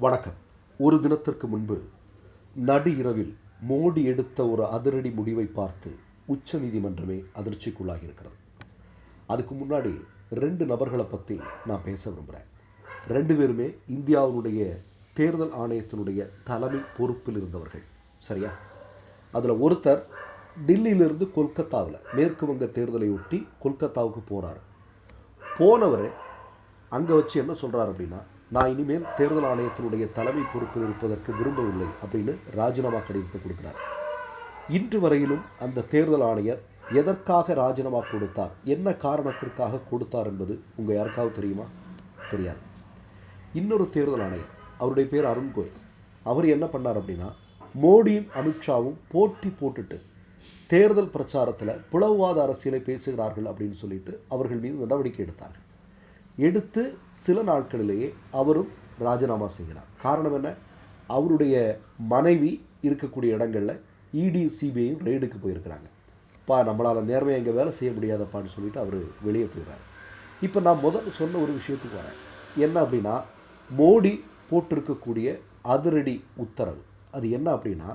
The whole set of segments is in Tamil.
வணக்கம். ஒரு தினத்திற்கு முன்பு நடு இரவில் மோடி எடுத்த ஒரு அதிரடி முடிவை பார்த்து உச்ச நீதிமன்றமே அதிர்ச்சிக்குள்ளாகி இருக்கிறது அதுக்கு முன்னாடி ரெண்டு நபர்களை பற்றி நான் பேச விரும்புகிறேன் ரெண்டு பேருமே இந்தியாவினுடைய தேர்தல் ஆணையத்தினுடைய தலைமை பொறுப்பில் இருந்தவர்கள். சரியா? அதில் ஒருத்தர் டில்லியிலிருந்து கொல்கத்தாவில் மேற்கு வங்க தேர்தலை ஒட்டி கொல்கத்தாவுக்கு போகிறார் போனவர் அங்கே வச்சு என்ன சொல்கிறார் அப்படின்னா நான் இனிமேல் தேர்தல் ஆணையத்தினுடைய தலைமை பொறுப்பில் இருப்பதற்கு விரும்பவில்லை அப்படின்னு ராஜினாமா கடிதத்தை கொடுக்கிறார். இன்று வரையிலும் அந்த தேர்தல் ஆணையர் எதற்காக ராஜினாமா கொடுத்தார்? என்ன காரணத்திற்காக கொடுத்தார் என்பது உங்கள் யாருக்காவது தெரியுமா? தெரியாது. இன்னொரு தேர்தல் ஆணையர் அவருடைய பேர் அருண் கோயல். அவர் என்ன பண்ணார் அப்படின்னா மோடியும் அமித்ஷாவும் போட்டி போட்டுட்டு தேர்தல் பிரச்சாரத்தில் பிளவுவாத அரசியலை பேசுகிறார்கள் அப்படின்னு சொல்லிட்டு அவர்கள் மீது நடவடிக்கை எடுத்தார்கள். எடுத்து சில நாட்களிலேயே அவரும் ராஜினாமா செய்கிறார். காரணம் என்ன? அவருடைய மனைவி இருக்கக்கூடிய இடங்களில் இடி சிபிஐயும் ரெய்டுக்கு போயிருக்கிறாங்க. பா நம்மளால் நேர்மையாக இங்கே வேலை செய்ய முடியாதப்பான்னு சொல்லிட்டு அவர் வெளியே போயிடுறாரு. இப்போ நான் முதல்ல சொன்ன ஒரு விஷயத்துக்கு வரேன். என்ன அப்படின்னா மோடி போட்டிருக்கக்கூடிய அதிரடி உத்தரவு. அது என்ன அப்படின்னா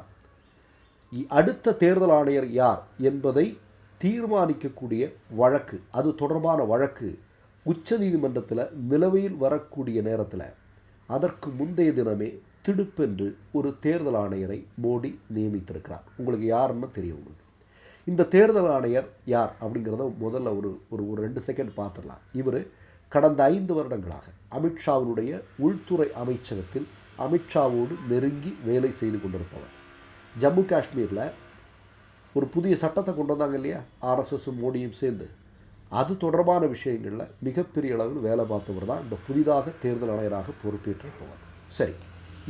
அடுத்த தேர்தல் ஆணையர் யார் என்பதை தீர்மானிக்கக்கூடிய வழக்கு அது தொடர்பான வழக்கு உச்சநீதிமன்றத்தில் நிலவையில் வரக்கூடிய நேரத்தில் அதற்கு முந்தைய தினமே திடுப்பென்று ஒரு தேர்தல் ஆணையரை மோடி நியமித்திருக்கிறார். உங்களுக்கு யாருன்னு தெரியும் உங்களுக்கு. இந்த தேர்தல் ஆணையர் யார் அப்படிங்கிறத முதல்ல ஒரு ஒரு ஒரு ரெண்டு செகண்ட் பார்த்துடலாம். இவர் கடந்த ஐந்து வருடங்களாக அமித்ஷாவினுடைய உள்துறை அமைச்சகத்தில் அமித்ஷாவோடு நெருங்கி வேலை செய்து கொண்டிருப்பவர். ஜம்மு காஷ்மீரில் ஒரு புதிய சட்டத்தை கொண்டு வந்தாங்க இல்லையா? ஆர்எஸ்எஸும் மோடியும் சேர்ந்து. அது தொடர்பான விஷயங்களில் மிகப்பெரிய அளவில் வேலை பார்த்தவர் தான் இந்த புதிதாக தேர்தல் ஆணையராக பொறுப்பேற்றிருப்பவர். சரி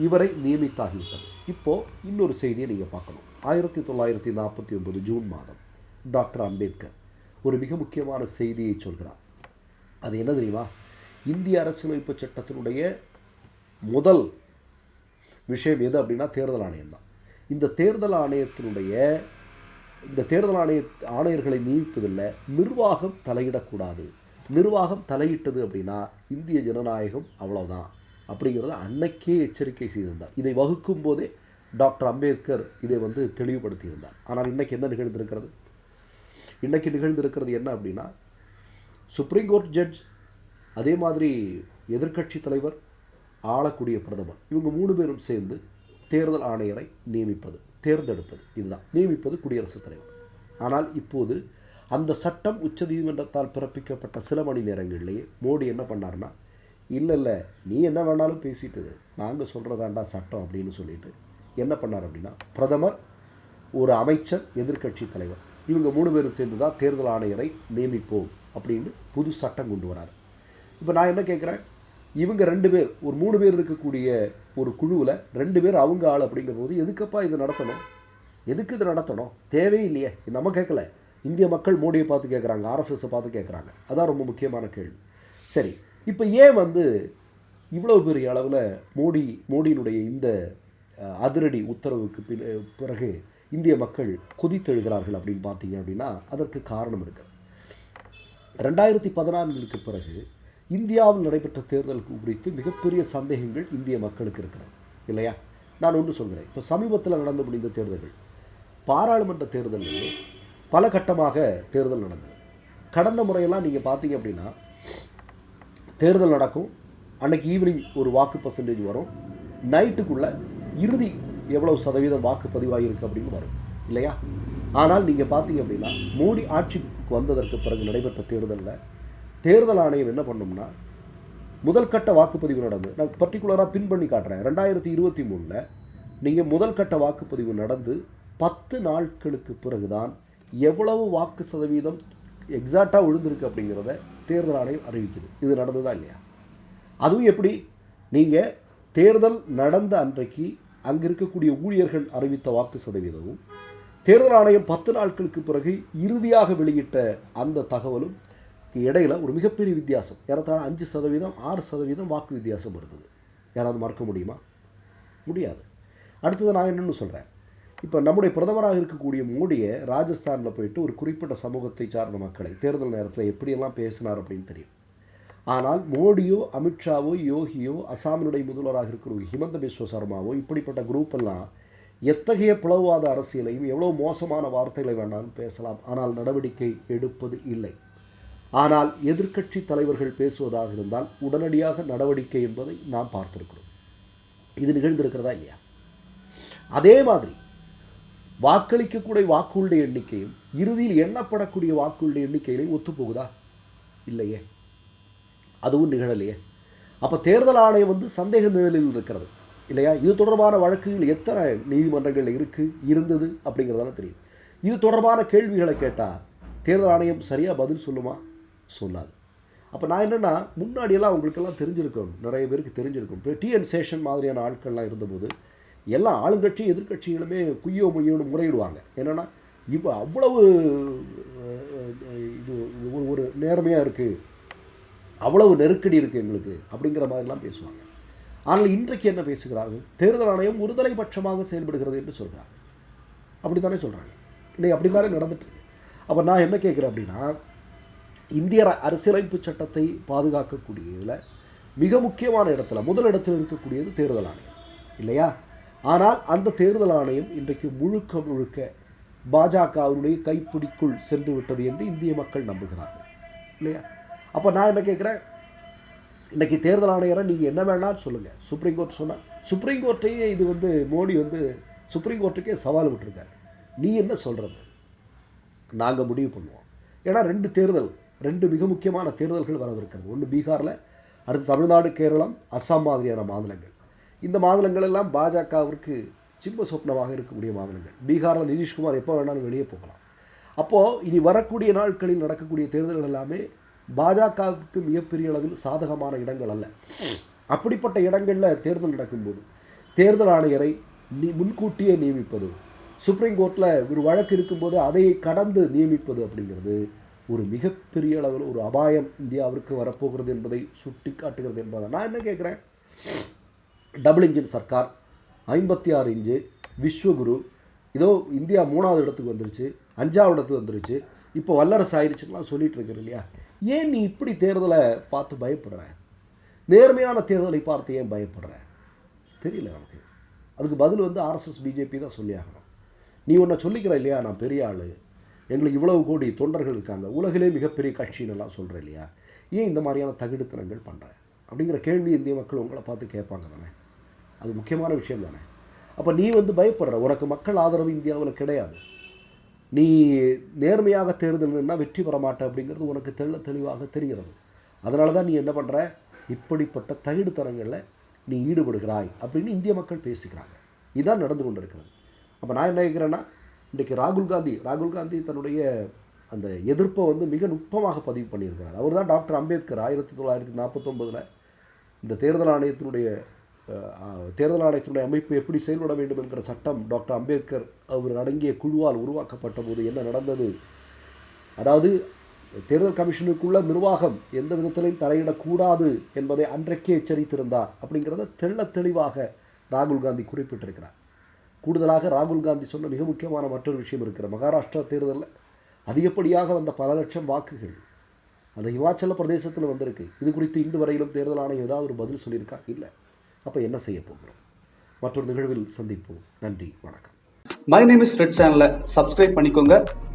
இவரை நியமித்தாகிவிட்டது இப்போது இன்னொரு செய்தியை நீங்கள் பார்க்கணும். ஆயிரத்தி தொள்ளாயிரத்தி நாற்பத்தி ஒன்பது ஜூன் மாதம் டாக்டர் அம்பேத்கர் ஒரு மிக முக்கியமான செய்தியை சொல்கிறார். அது என்ன தெரியுமா? இந்திய அரசியலமைப்பு சட்டத்தினுடைய முதல் விஷயம் எது அப்படின்னா தேர்தல் ஆணையம் தான். இந்த தேர்தல் ஆணையத்தினுடைய இந்த தேர்தல் ஆணைய ஆணையர்களை நியமிப்பதில் நிர்வாகம் தலையிடக்கூடாது. நிர்வாகம் தலையிட்டது அப்படின்னா இந்திய ஜனநாயகம் அவ்வளோதான் அப்படிங்கிறத அன்னைக்கே எச்சரிக்கை செய்திருந்தார். இதை வகுக்கும் போதே டாக்டர் அம்பேத்கர் இதை வந்து தெளிவுபடுத்தியிருந்தார். ஆனால் இன்றைக்கி என்ன நிகழ்ந்திருக்கிறது? இன்றைக்கி நிகழ்ந்திருக்கிறது என்ன அப்படின்னா சுப்ரீம் கோர்ட் ஜட்ஜ் அதே மாதிரி எதிர்க்கட்சி தலைவர் ஆளக்கூடிய பிரதமர் இவங்க மூணு பேரும் சேர்ந்து தேர்தல் ஆணையரை நியமிப்பது. தேர்ந்தெடுப்பது. இதுதான். நியமிப்பது குடியரசுத் தலைவர். ஆனால் இப்போது அந்த சட்டம் உச்சநீதிமன்றத்தால் பிறப்பிக்கப்பட்ட சில மணி நேரங்களிலேயே மோடி என்ன பண்ணார்னா இல்லை இல்லை நீ என்ன வேணாலும் பேசிட்டு நாங்கள் சொல்கிறதாண்டா சட்டம் அப்படின்னு சொல்லிட்டு என்ன பண்ணார் அப்படின்னா பிரதமர் ஒரு அமைச்சர் எதிர்கட்சி தலைவர் இவங்க மூணு பேரும் சேர்ந்து தான் தேர்தல் ஆணையரை நியமிப்போம் அப்படின்னு புது சட்டம் கொண்டு வரார். இப்போ நான் என்ன கேட்குறேன் இவங்க ரெண்டு பேர் ஒரு மூணு பேர் இருக்கக்கூடிய ஒரு குழுவில் ரெண்டு பேர் அவங்க ஆள் அப்படிங்கிற போது எதுக்கப்பா இதை நடத்தணும்? எதுக்கு இது நடத்தணும்? தேவையில்லையே நம்ம கேட்கல. இந்திய மக்கள் மோடியை பார்த்து கேட்குறாங்க ஆர்எஸ்எஸ்ஸை பார்த்து கேட்குறாங்க. அதான் ரொம்ப முக்கியமான கேள்வி. சரி இப்போ ஏன் வந்து இவ்வளோ பெரிய அளவில் மோடி மோடியினுடைய இந்த அதிரடி உத்தரவுக்கு பின் பிறகு இந்திய மக்கள் கொதித்தெழுகிறார்கள் அப்படின்னு பார்த்தீங்க அப்படின்னா அதற்கு காரணம் இருக்குது ரெண்டாயிரத்தி பதினான்குக்கு பிறகு இந்தியாவில் நடைபெற்ற தேர்தல் குறித்து மிகப்பெரிய சந்தேகங்கள் இந்திய மக்களுக்கு இருக்கிறது இல்லையா? நான் ஒன்று சொல்கிறேன். இப்போ சமீபத்தில் நடந்து முடிந்த தேர்தல்கள் பாராளுமன்ற தேர்தலில் பல கட்டமாக தேர்தல் நடந்தது. கடந்த முறையெல்லாம் நீங்கள் பார்த்தீங்க அப்படின்னா தேர்தல் நடக்கும் அன்னைக்கு ஈவினிங் ஒரு வாக்கு பர்சன்டேஜ் வரும் நைட்டுக்குள்ளே இறுதி எவ்வளவு சதவீதம் வாக்கு பதிவாகியிருக்கு அப்படின்னு வரும் இல்லையா? ஆனால் நீங்கள் பார்த்தீங்க அப்படின்னா மோடி ஆட்சிக்கு வந்ததற்கு பிறகு நடைபெற்ற தேர்தலில் தேர்தல் ஆணையம் என்ன பண்ணும்னா முதல் கட்ட வாக்குப்பதிவு நடந்து நான் பர்டிகுலராக பின் பண்ணி காட்டுறேன். ரெண்டாயிரத்தி இருபத்தி மூணில் நீங்கள் முதல் கட்ட வாக்குப்பதிவு நடந்து பத்து நாட்களுக்கு பிறகுதான் எவ்வளவு வாக்கு சதவீதம் எக்ஸாக்டாக விழுந்திருக்கு அப்படிங்கிறத தேர்தல் ஆணையம் அறிவிக்குது. இது நடந்ததா இல்லையா? அதுவும் எப்படி? நீங்கள் தேர்தல் நடந்த அன்றைக்கு அங்கே இருக்கக்கூடிய ஊழியர்கள் அறிவித்த வாக்கு சதவீதமும் தேர்தல் ஆணையம் பத்து நாட்களுக்கு பிறகு இறுதியாக வெளியிட்ட அந்த தகவலும் இடையில் ஒரு மிகப்பெரிய வித்தியாசம். ஏறத்தாழ அஞ்சு சதவீதம் ஆறு சதவீதம் வாக்கு வித்தியாசம் இருந்தது யாராவது மறக்க முடியுமா? முடியாது. அடுத்தது நான் என்னென்னு சொல்கிறேன் இப்போ நம்முடைய பிரதமராக இருக்கக்கூடிய மோடியை ராஜஸ்தானில் போயிட்டு ஒரு குறிப்பிட்ட சமூகத்தை சார்ந்த மக்களை தேர்தல் நேரத்தில் எப்படியெல்லாம் பேசினார் அப்படின்னு தெரியும். ஆனால் மோடியோ அமித்ஷாவோ யோகியோ அசாமினுடைய முதல்வராக இருக்கிற ஹிமந்த பிஸ்வ சர்மாவோ இப்படிப்பட்ட குரூப் எல்லாம் எத்தகைய பிளவாத அரசியலையும் எவ்வளோ மோசமான வார்த்தைகளை வேணாலும் பேசலாம். ஆனால் நடவடிக்கை எடுப்பது இல்லை. ஆனால் எதிர்க்கட்சி தலைவர்கள் பேசுவதாக இருந்தால் உடனடியாக நடவடிக்கை என்பதை நாம் பார்த்திருக்கிறோம். இது நிகழ்ந்திருக்கிறதா இல்லையா? அதே மாதிரி வாக்களிக்கக்கூடிய வாக்குகளுடைய எண்ணிக்கையும் இறுதியில் எண்ணப்படக்கூடிய வாக்குகளுடைய எண்ணிக்கையிலையும் ஒத்துப்போகுதா? இல்லையே. அதுவும் நிகழலையே. அப்போ தேர்தல் ஆணையம் வந்து சந்தேக நிழலில் இருக்கிறது இல்லையா? இது தொடர்பான வழக்குகள் எத்தனை நீதிமன்றங்களில் இருக்குது இருந்தது அப்படிங்கிறதெல்லாம் தெரியும். இது தொடர்பான கேள்விகளை கேட்டால் தேர்தல் ஆணையம் சரியாக பதில் சொல்லுமா? சொல்லாது. அப்போ நான் என்னென்னா முன்னாடியெல்லாம் அவங்களுக்கெல்லாம் தெரிஞ்சிருக்கும் நிறைய பேருக்கு தெரிஞ்சிருக்கும். இப்போ டிஎன் சேஷன் மாதிரியான ஆட்கள்லாம் இருந்தபோது எல்லா ஆளுங்கட்சி எதிர்கட்சிகளுமே குய்யோ முய்யோன்னு முறையிடுவாங்க. என்னென்னா இப்போ அவ்வளவு இது ஒரு ஒரு நேர்மையாக இருக்குது அவ்வளவு நெருக்கடி இருக்குது எங்களுக்கு அப்படிங்கிற மாதிரிலாம் பேசுவாங்க. ஆனால் இன்றைக்கு என்ன பேசுகிறார்கள்? தேர்தல் ஆணையம் ஒருதலை பட்சமாக செயல்படுகிறது என்று சொல்கிறாங்க அப்படி தானே சொல்கிறாங்க இன்னைக்கு அப்படி தானே நடந்துட்டு அப்போ நான் என்ன கேட்குறேன் அப்படின்னா இந்திய ர- அரசியலமைப்பு சட்டத்தை பாதுகாக்கக்கூடியதில் மிக முக்கியமான இடத்துல முதல் இடத்தில் இருக்கக்கூடியது தேர்தல் ஆணையம். இல்லையா? ஆனால் அந்த தேர்தல் ஆணையம் இன்றைக்கு முழுக்க முழுக்க பாஜகவினுடைய கைப்பிடிக்குள் சென்று விட்டது என்று இந்திய மக்கள் நம்புகிறார்கள். இல்லையா? அப்போ நான் என்ன கேட்குறேன் இன்றைக்கி தேர்தல் ஆணையரை நீங்கள் என்ன வேணாலும் சொல்லுங்கள் சுப்ரீம் கோர்ட் சொன்னால் சுப்ரீம் கோர்ட்டையே இது வந்து மோடி வந்து சுப்ரீம் கோர்ட்டுக்கே சவால் விட்டுருக்காரு. நீ என்ன சொல்கிறது நாங்கள் முடிவு பண்ணுவோம். ஏன்னா ரெண்டு தேர்தல் ரெண்டு மிக முக்கியமான தேர்தல்கள் வரவிருக்கிறது. ஒன்று பீகாரில் அடுத்து தமிழ்நாடு கேரளம் அஸ்ஸாம் மாதிரியான மாநிலங்கள். இந்த மாநிலங்கள் எல்லாம் பாஜகவிற்கு சிம்ப சொப்னமாக இருக்கக்கூடிய மாநிலங்கள். பீகாரில் நிதிஷ்குமார் எப்போ வேணாலும் வெளியே போகலாம். அப்போது இனி வரக்கூடிய நாட்களில் நடக்கக்கூடிய தேர்தல்கள் எல்லாமே பாஜகவுக்கு மிகப்பெரிய அளவில் சாதகமான இடங்கள் அல்ல. அப்படிப்பட்ட இடங்களில் தேர்தல் நடக்கும்போது தேர்தல் ஆணையரை நீ முன்கூட்டியே நியமிப்பது சுப்ரீம் கோர்ட்டில் ஒரு வழக்கு இருக்கும்போது அதை கடந்து நியமிப்பது அப்படிங்கிறது ஒரு மிகப்பெரிய அளவில் ஒரு அபாயம் இந்தியாவிற்கு வரப்போகிறது என்பதை சுட்டி காட்டுகிறது என்பதை நான் என்ன கேட்குறேன்? டபுள் இன்ஜின் சர்க்கார் ஐம்பத்தி ஆறு இன்ச்சு விஸ்வகுரு இதோ இந்தியா மூணாவது இடத்துக்கு வந்துருச்சு அஞ்சாவது இடத்துக்கு வந்துருச்சு இப்போ வல்லரசு ஆயிடுச்சுன்னா சொல்லிட்டு இருக்கிற இல்லையா? ஏன் நீ இப்படி தேர்தலை பார்த்து பயப்படுற? நேர்மையான தேர்தலை பார்த்து ஏன் பயப்படுற? தெரியல நமக்கு. அதுக்கு பதில் வந்து ஆர்எஸ்எஸ் பிஜேபி தான் சொல்லி ஆகணும் நீ ஒன்றை சொல்லிக்கிற இல்லையா? நான் பெரிய ஆள். எங்களுக்கு இவ்வளவு கோடி தொண்டர்கள் இருக்காங்க. உலகிலே மிகப்பெரிய கட்சின்னு எல்லாம் சொல்கிற இல்லையா? ஏன் இந்த மாதிரியான தகுடுத்தனங்கள் பண்ணுற அப்படிங்கிற கேள்வி இந்திய மக்கள் உங்களை பார்த்து கேட்பாங்க தானே? அது முக்கியமான விஷயம் தானே? அப்போ நீ வந்து பயப்படுற. உனக்கு மக்கள் ஆதரவு இந்தியாவில் கிடையாது. நீ நேர்மையாக தேர்தல்னா வெற்றி பெற மாட்ட அப்படிங்கிறது உனக்கு தெள்ள தெளிவாக தெரிகிறது. அதனால தான் நீ என்ன பண்ணுற இப்படிப்பட்ட தகுடுத்தனங்களில் நீ ஈடுபடுகிறாய் அப்படின்னு இந்திய மக்கள் பேசுகிறாங்க இதுதான் நடந்து கொண்டு இருக்கிறது அப்போ நான் என்ன கேட்குறேன்னா இன்றைக்கு ராகுல் காந்தி ராகுல் காந்தி தன்னுடைய அந்த எதிர்ப்பை வந்து மிக நுட்பமாக பதிவு பண்ணியிருக்கிறார் அவர் தான் டாக்டர் அம்பேத்கர் ஆயிரத்தி தொள்ளாயிரத்தி நாற்பத்தொம்பதில் இந்த தேர்தல் ஆணையத்தினுடைய தேர்தல் ஆணையத்தினுடைய அமைப்பு எப்படி செயல்பட வேண்டும் என்கிற சட்டம் டாக்டர் அம்பேத்கர் அவர் அடங்கிய குழுவால் உருவாக்கப்பட்ட போது என்ன நடந்தது? அதாவது தேர்தல் கமிஷனுக்குள்ள நிர்வாகம் எந்த விதத்திலையும் தலையிடக்கூடாது என்பதை அன்றைக்கே எச்சரித்திருந்தார் அப்படிங்கிறத தெள்ள தெளிவாக ராகுல் காந்தி குறிப்பிட்டிருக்கிறார். கூடுதலாக ராகுல் காந்தி சொன்ன மிக முக்கியமான மற்றொரு விஷயம் இருக்கிற மகாராஷ்டிரா தேர்தலில் அதிகப்படியாக வந்த பல லட்சம் வாக்குகள் அந்த இமாச்சல பிரதேசத்தில் வந்திருக்கு. இது குறித்து இன்று வரையிலும் தேர்தல் ஆணையம் ஏதாவது ஒரு பதில் சொல்லியிருக்கா? இல்லை. அப்போ என்ன செய்ய போகிறோம்? மற்றொரு நிகழ்வில் சந்திப்போம். நன்றி. வணக்கம். மை நேம் இஸ் ரெட் சேனலை சப்ஸ்கிரைப் பண்ணிக்கோங்க.